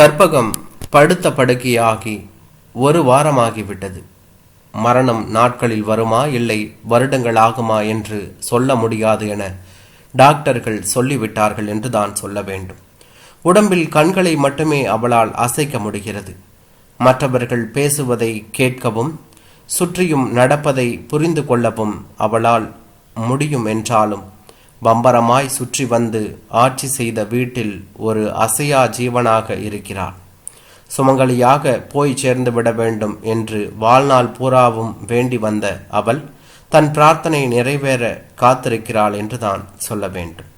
கற்பகம் படுத்த படுக்கையாகி ஒரு வாரமாகிவிட்டது மரணம் நாட்களில் வருமா இல்லை வருடங்கள் ஆகுமா என்று சொல்ல முடியாது என டாக்டர்கள் சொல்லிவிட்டார்கள் என்று தான் சொல்ல வேண்டும். உடம்பில் கண்களை மட்டுமே அவளால் அசைக்க முடிகிறது. மற்றவர்கள் பேசுவதை கேட்கவும் சுற்றியும் நடப்பதை புரிந்து கொள்ளவும் அவளால் முடியும் என்றாலும் பம்பரமாய் சுற்றி வந்து ஆட்சி செய்த வீட்டில் ஒரு அசையா ஜீவனாக இருக்கிறாள். சுமங்கலியாக போய் சேர்ந்து விட வேண்டும் என்று வாழ்நாள் பூராவும் வேண்டி வந்த அவள் தன் பிரார்த்தனை நிறைவேற காத்திருக்கிறாள் என்று தான் சொல்ல வேண்டும்.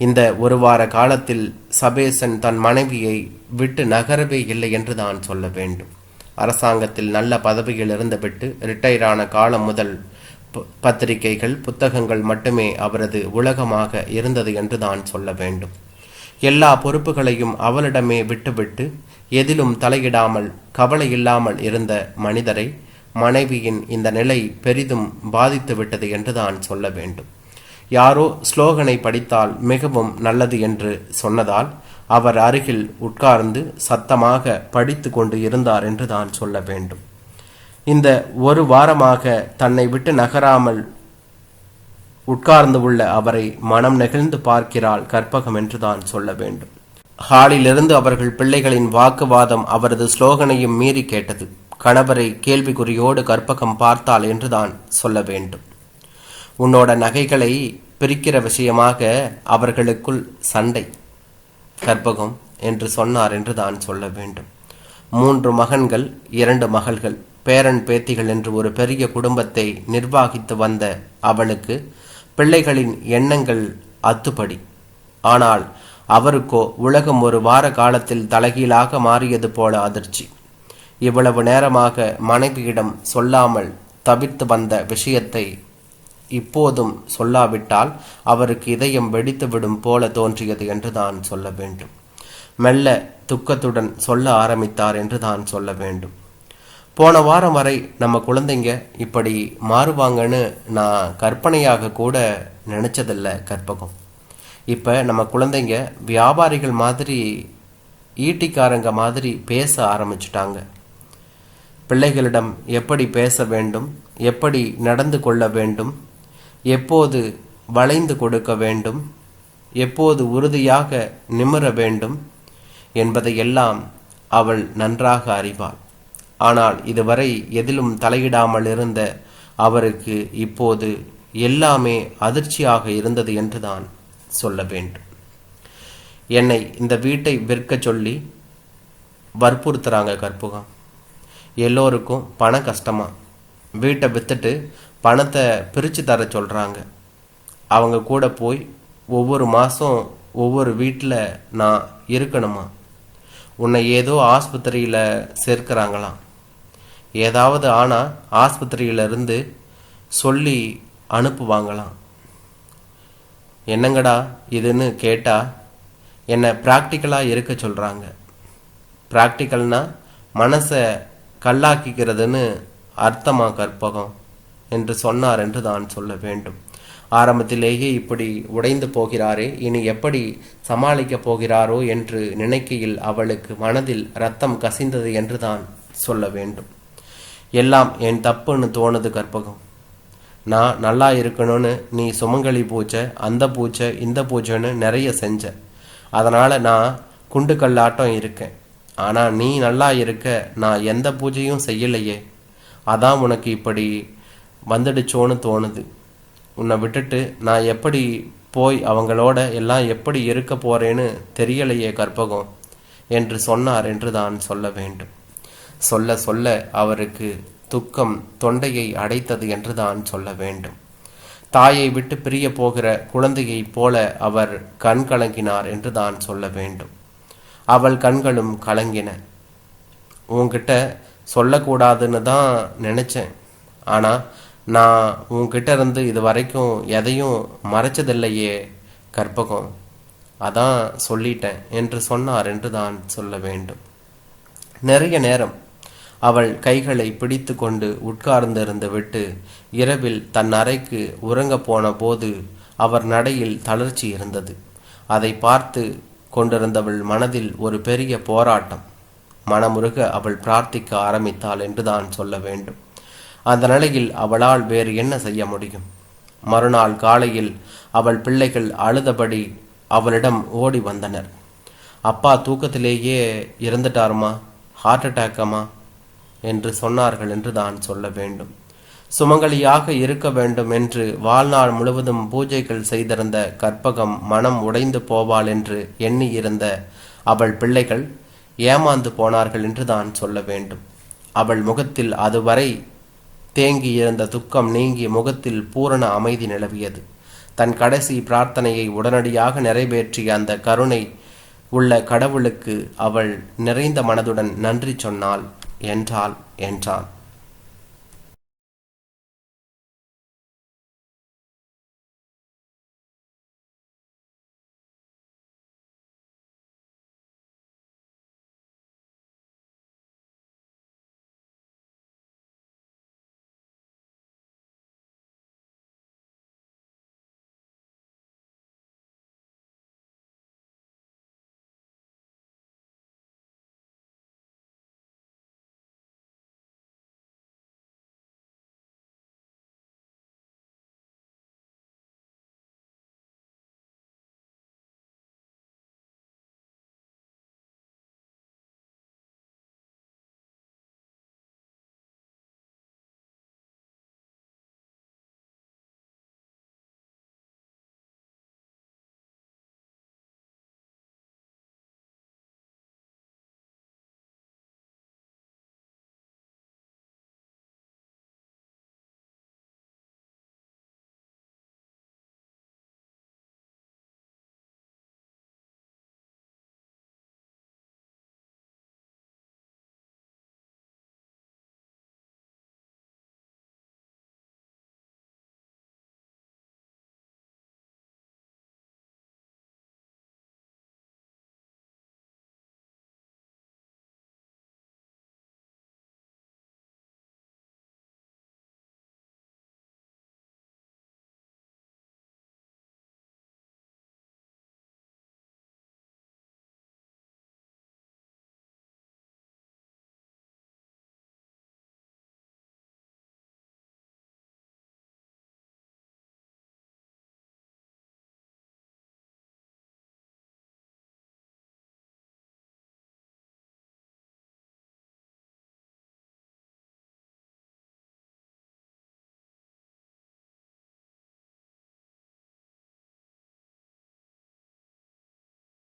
இந்த ஒரு வார காலத்தில் சபேசன் தன் மனைவியை விட்டு நகரவே இல்லை என்று தான் சொல்ல வேண்டும். அரசாங்கத்தில் நல்ல பதவியில் இருந்துவிட்டு ரிட்டையரான காலம் முதல் பத்திரிகைகள் புத்தகங்கள் மட்டுமே அவரது உலகமாக இருந்தது என்று தான் சொல்ல வேண்டும். எல்லா பொறுப்புகளையும் அவளிடமே விட்டுவிட்டு எதிலும் தலையிடாமல் கவலை இல்லாமல் இருந்த மனிதரை மனைவியின் இந்த நிலை பெரிதும் பாதித்து விட்டது என்று தான் சொல்ல வேண்டும். யாரோ ஸ்லோகனை படித்தால் மிகவும் நல்லது என்று சொன்னதால் அவர் அருகில் உட்கார்ந்து சத்தமாக படித்து கொண்டு இருந்தார் என்று தான் சொல்ல வேண்டும். இந்த ஒரு வாரமாக தன்னை விட்டு நகராமல் உட்கார்ந்து உள்ள அவரை மனம் நெகிழ்ந்து பார்க்கிறாள் கற்பகம் என்று தான் சொல்ல வேண்டும். ஹாலிலிருந்து அவர்கள் பிள்ளைகளின் வாக்குவாதம் அவரது ஸ்லோகனையும் மீறி கேட்டது. கணவரை கேள்விக்குறியோடு கற்பகம் பார்த்தாள் என்று தான் சொல்ல வேண்டும். உன்னோட நகைகளை பிரிக்கிற விஷயமாக அவர்களுக்குள் சண்டை கற்பகம் என்று சொன்னார் என்று தான் சொல்ல வேண்டும். மூன்று மகன்கள் இரண்டு மகள்கள் பேரன் பேத்திகள் என்று ஒரு பெரிய குடும்பத்தை நிர்வாகித்து வந்த அவளுக்கு பிள்ளைகளின் எண்ணங்கள் அத்துப்படி. ஆனால் அவருக்கோ உலகம் ஒரு வார காலத்தில் தலைகீழாக மாறியது போல அதிர்ச்சி. இவ்வளவு நேரமாக மனைவியிடம் சொல்லாமல் தவிர்த்து வந்த விஷயத்தை இப்போதும் சொல்லாவிட்டால் அவருக்கு இதயம் வெடித்துவிடும் போல தோன்றியது என்று தான் சொல்ல வேண்டும். மெல்ல துக்கத்துடன் சொல்ல ஆரம்பித்தார் என்று தான் சொல்ல வேண்டும். போன வாரம் வரை நம்ம குழந்தைங்க இப்படி மாறுவாங்கன்னு நான் கற்பனையாக கூட நினைச்சதில்ல கற்பகம். இப்போ நம்ம குழந்தைங்க வியாபாரிகள் மாதிரி ஈட்டிக்காரங்க மாதிரி பேச ஆரம்பிச்சிட்டாங்க. பிள்ளைகளிடம் எப்படி பேச வேண்டும் எப்படி நடந்து கொள்ள வேண்டும் எப்போது வளைந்து கொடுக்க வேண்டும் எப்போது உறுதியாக நிமிர வேண்டும் என்பதையெல்லாம் அவள் நன்றாக அறிவாள். ஆனால் இதுவரை எதிலும் தலையிடாமல் இருந்த அவருக்கு இப்போது எல்லாமே அதிர்ச்சியாக இருந்தது என்றுதான் சொல்ல வேண்டும். என்னை இந்த வீட்டை விற்க சொல்லி வற்புறுத்துறாங்க கற்புகம் எல்லோருக்கும் பண கஷ்டமா? வீட்டை வித்துட்டு பணத்தை பிரித்து தர சொல்கிறாங்க அவங்க கூட போய் ஒவ்வொரு மாதம் ஒவ்வொரு வீட்டில் நான் இருக்கணுமா? உன்னை ஏதோ ஆஸ்பத்திரியில் சேர்க்கிறாங்களாம். ஏதாவது ஆனால் ஆஸ்பத்திரியிலிருந்து சொல்லி அனுப்புவாங்களாம். என்னங்கடா இதுன்னு கேட்டால் என்னை ப்ராக்டிக்கலாக இருக்க சொல்கிறாங்க ப்ராக்டிக்கல்னால் மனசை கல்லாக்கிக்கிறதுன்னு அர்த்தமாக கற்பகம்? என்று சொன்னார் என்று தான் சொல்ல வேண்டும். ஆரம்பத்திலேயே இப்படி உடைந்து போகிறாரே இனி எப்படி சமாளிக்கப் போகிறாரோ என்று நினைக்கையில் அவளுக்கு மனதில் ரத்தம் கசிந்தது என்று தான் சொல்ல வேண்டும். எல்லாம் என் தப்புன்னு தோணுது கற்பகம். நான் நல்லா இருக்கணும்னு நீ சுமங்கலி பூஜை அந்த பூஜை இந்த பூஜைன்னு நிறைய செஞ்ச. அதனால் நான் குண்டு கல்லாட்டம் இருக்கேன். ஆனால் நீ நல்லா இருக்க நான் எந்த பூஜையும் செய்யலையே. அதான் உனக்கு இப்படி வந்துடுச்சோன்னு தோணுது. உன்னை விட்டுட்டு நான் எப்படி போய் அவங்களோட எல்லாம் எப்படி இருக்க போறேன்னு தெரியலையே கற்பகம் என்று சொன்னார் என்று தான் சொல்ல வேண்டும். சொல்ல சொல்ல அவருக்கு துக்கம் தொண்டையை அடைத்தது என்று தான் சொல்ல வேண்டும். தாயை விட்டு பிரிய போகிற குழந்தையைப் போல அவர் கண் கலங்கினார் என்று தான் சொல்ல வேண்டும். அவள் கண்களும் கலங்கின. உன்கிட்ட சொல்லக்கூடாதுன்னு தான் நினச்சேன். ஆனால் நான் உன்கிட்ட இருந்து இது வரைக்கும் எதையும் மறைச்சதில்லையே கற்பகம். அதான் சொல்லிட்டேன் என்று சொன்னார் என்று தான் சொல்ல வேண்டும். நிறைய நேரம் அவள் கைகளை பிடித்து கொண்டு உட்கார்ந்திருந்து விட்டு இரவில் தன் அறைக்கு உறங்க போன போது அவர் நடையில் தளர்ச்சி இருந்தது. அதை பார்த்து கொண்டிருந்தவள் மனதில் ஒரு பெரிய போராட்டம். மனமுருக அவள் பிரார்த்திக்க ஆரம்பித்தாள் என்றுதான் சொல்ல வேண்டும். அந்த நிலையில் அவளால் வேறு என்ன செய்ய முடியும்? மறுநாள் காலையில் அவள் பிள்ளைகள் அழுதபடி அவளிடம் ஓடி வந்தனர். அப்பா தூக்கத்திலேயே இறந்துட்டாருமா ஹார்ட் அட்டாக்கம்மா என்று சொன்னார்கள் என்று தான் சொல்ல வேண்டும். சுமங்கலியாக இருக்க வேண்டும் என்று வாழ்நாள் முழுவதும் பூஜைகள் செய்திருந்த கற்பகம் மனம் உடைந்து போவாள் என்று எண்ணியிருந்த அவள் பிள்ளைகள் ஏமாந்து போனார்கள் என்று தான் சொல்ல வேண்டும். அவள் முகத்தில் அதுவரை தேங்கியிருந்த துக்கம் நீங்கி முகத்தில் பூரண அமைதி நிலவியது. தன் கடைசி பிரார்த்தனையை உடனடியாக நிறைவேற்றிய அந்த கருணை உள்ள கடவுளுக்கு அவள் நிறைந்த மனதுடன் நன்றி சொன்னாள். என்றால் என்றான்.